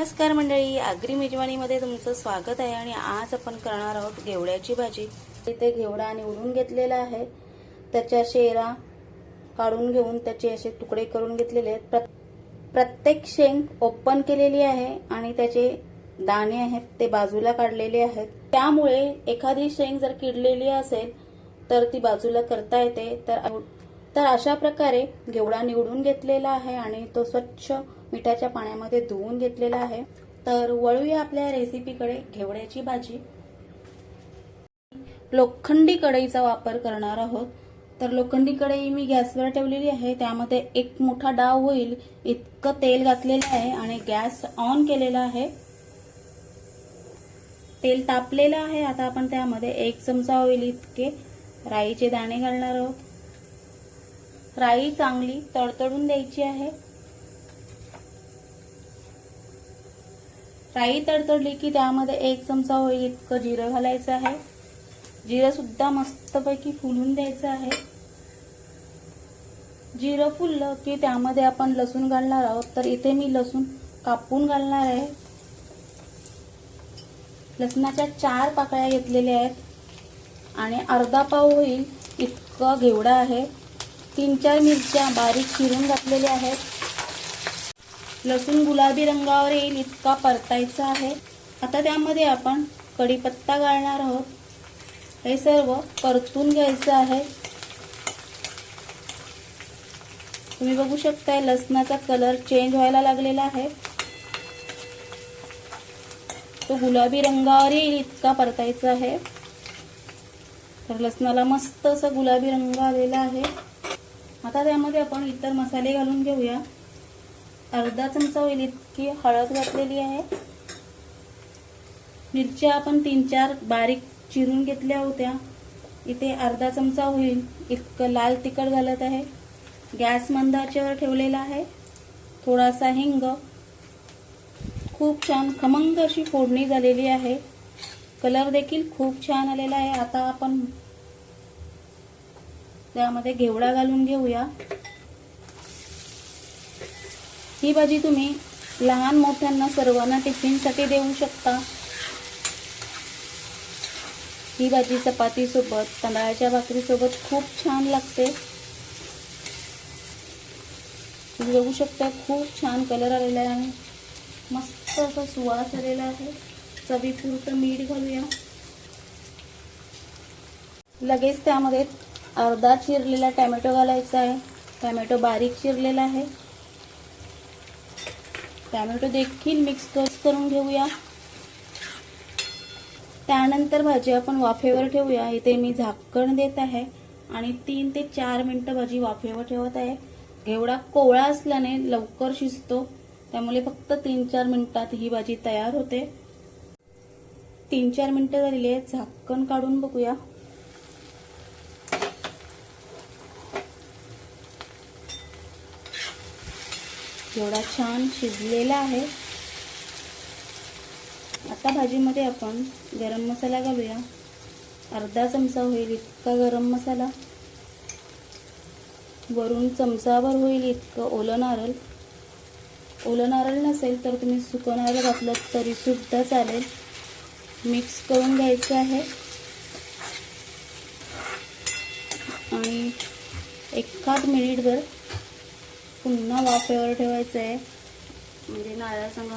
नमस्कार मंडळी आगरी मेजवानीमध्ये तुमचं स्वागत आहे आणि आज आपण करणार आहोत घेवड्याची भाजी. इथे घेवडा निवडून घेतलेला आहे. त्याच्या शेरा काढून घेऊन त्याचे असे तुकडे करून घेतलेले आहेत. प्र- प्रत्येक शेंग ओपन केलेली आहे आणि त्याचे दाणे आहेत ते बाजूला काढलेले आहेत. त्यामुळे एखादी शेंग जर किडलेली असेल तर ती बाजूला करता येते. तर तर अशा प्रकारे घेवडा निवडून घेतलेला आहे आणि तो स्वच्छ मिठाच्या पाण्यामध्ये धुवून घेतलेला आहे. तर वळूया आपल्या रेसिपीकडे घेवड्याची भाजी. लोखंडी कढईचा वापर करणार आहोत. तर लोखंडी कढई मी गॅसवर ठेवलेली आहे. त्यामध्ये एक मोठा डाव होईल. इतकं तेल घातलेलं आहे आणि गॅस ऑन केलेला आहे. तेल तापलेलं आहे. आता आपण त्यामध्ये एक चमचा होईल इतके राईचे दाणे घालणार आहोत. राई चांगली तडतडून द्यायची आहे. राई तडतडली की त्यामध्ये एक चमचा होईल इतकं जिरं घालायचं आहे. जिरं सुद्धा मस्तपैकी फुलून द्यायचं आहे. जिरं फुललं की त्यामध्ये आपण लसूण घालणार आहोत तर इथे मी लसूण कापून घालणार आहे. लसणाच्या चार पाकळ्या घेतलेल्या आहेत आणि अर्धा पाव होईल इतकं घेवडा आहे. तीन चार मिरच्या बारीक चिरून घातलेल्या आहेत. लसूण गुलाबी रंगावर येईल इतका परतायचा आहे. आता त्यामध्ये आपण कढीपत्ता घालणार आहोत. हे सर्व परतून घ्यायचं आहे. तुम्ही बघू शकताय लसणाचा कलर चेंज व्हायला लागलेला आहे. तो गुलाबी रंगावर येईल इतका परतायचा आहे. तर लसणाला मस्त असा गुलाबी रंग आलेला आहे. आता त्यामध्ये आपण इतर मसाले घालून घेऊया. अर्धा चमचा होईल इतकी हळद घातलेली आहे. मिरच्या आपण तीन चार बारीक चिरून घेतल्या होत्या. इथे अर्धा चमचा होईल इतकं लाल तिखट घालत आहे. गॅस मंदाच्यावर ठेवलेला आहे. थोडासा हिंग. खूप छान खमंग अशी फोडणी झालेली आहे. कलर देखील खूप छान आलेला आहे. आता आपण त्यामध्ये घेवडा घालून घेऊया. ही भाजी तुम्ही लहान मोठ्यांना सर्वांना टिफिनसाठी देऊ शकता. ही भाजी चपाती सोबत तांदळाच्या भाकरी सोबत खूप छान लागते. तुम्ही बघू शकता खूप छान कलर आलेला आहे. मस्त असा सुवास आलेला आहे. चवीपुरतं मीठ घालूया. लगेच त्यामध्ये अर्धा चिरलेला टॅमॅटो घालायचा आहे. टॅमॅटो बारीक चिरलेला आहे. टॅमॅटो देखील मिक्स करून घेऊया. त्यानंतर भाजी आपण वाफेवर ठेवूया. इथे मी झाकण देत आहे आणि तीन ते चार मिनटं भाजी वाफेवर ठेवत आहे. घेवडा कोवळा असल्याने लवकर शिजतो. त्यामुळे फक्त तीन चार मिनटात ही भाजी तयार होते. तीन चार मिनटं झालेली आहेत. झाकण काढून बघूया. एवढा छान शिजलेला आहे. आता भाजीमध्ये आपण गरम मसाला घालूया. अर्धा चमचा होईल इतका गरम मसाला. वरून चमचाभर होईल इतकं ओलं नारळ. ओलं नारळ नसेल तर तुम्ही सुकं नारळ घातलं तरी सुद्धा चालेल. मिक्स करून घ्यायचं आहे. आणि एखाद मिनिटभर पुन्हा वाफेवर ठेवायचं आहे म्हणजे नारळासंग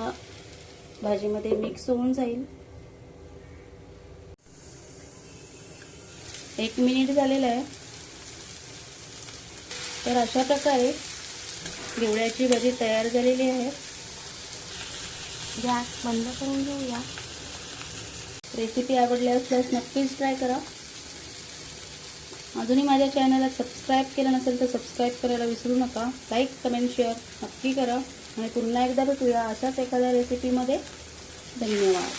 भाजीमध्ये मिक्स होऊन जाईल. एक मिनिट झालेलं आहे. तर अशा प्रकारे घेवड्याची भाजी तयार झालेली आहे. गॅस बंद करून घेऊया. रेसिपी आवडली असल्यास नक्कीच ट्राय करा. अजूनही माझ्या चॅनलला सबस्क्राईब केलं नसेल तर सबस्क्राईब करायला विसरू नका. लाईक कमेंट शेअर नक्की करा. आणि पुन्हा एकदा भेटूया अशाच एखाद्या रेसिपीमध्ये धन्यवाद.